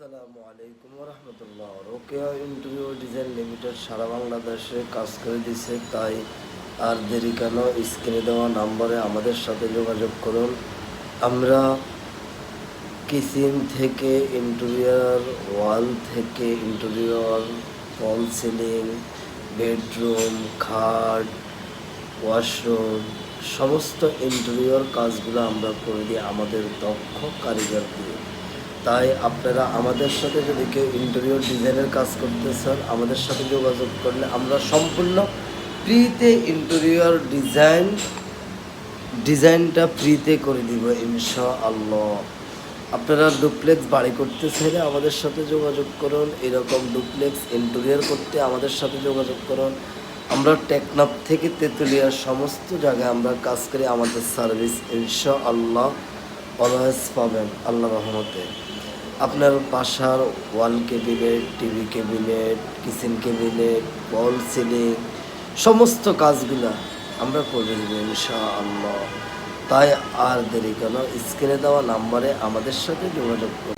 আসসালামু আলাইকুম রহমতুল্লাহ রোকেয়া ইন্টারভিউ ডিজাইন লিমিটেড সারা বাংলাদেশে কাজ করে দিছে, তাই আর দেরি কেন? স্ক্রিনে দেওয়া নাম্বারে আমাদের সাথে যোগাযোগ করুন। আমরা কিচেন থেকে ইন্টেরিয়র, ওয়াল থেকে ইন্টেরিয়র, ফল সিলিং, বেডরুম, খাট, ওয়াশরুম, সমস্ত ইন্টেরিয়র কাজগুলো আমরা করে দিই আমাদের দক্ষ কারিগর দিয়ে তাই আপনারা আমাদের সাথে যদি কেউ ইন্টেরিয়র ডিজাইনের কাজ করতে চান, আমাদের সাথে যোগাযোগ করলে আমরা সম্পূর্ণ ফ্রিতে ইন্টেরিয়র ডিজাইন ডিজাইনটা ফ্রিতে করে দিব ইনশা আল্লাহ আপনারা ডুপ্লেক্স বাড়ি করতে চাইলে আমাদের সাথে যোগাযোগ করুন, এরকম ডুপ্লেক্স ইন্টেরিয়র করতে আমাদের সাথে যোগাযোগ করুন। আমরা টেকনাফ থেকে তেঁতুলিয়ার সমস্ত জায়গায় আমরা কাজ করি, আমাদের সার্ভিস ইনশা আল্লাহ অলওয়েজ পাবেন আল্লাহ রহমতে। আপনার বাসার wall cabinet TV cabinet kitchen cabinet বল সিলিং, সমস্ত কাজগুলো আমরা করে দেবো ইনশা আল্লাহ তাই আর দেরি কেন, স্ক্রিনে দেওয়া নাম্বারে আমাদের সাথে যোগাযোগ করুন।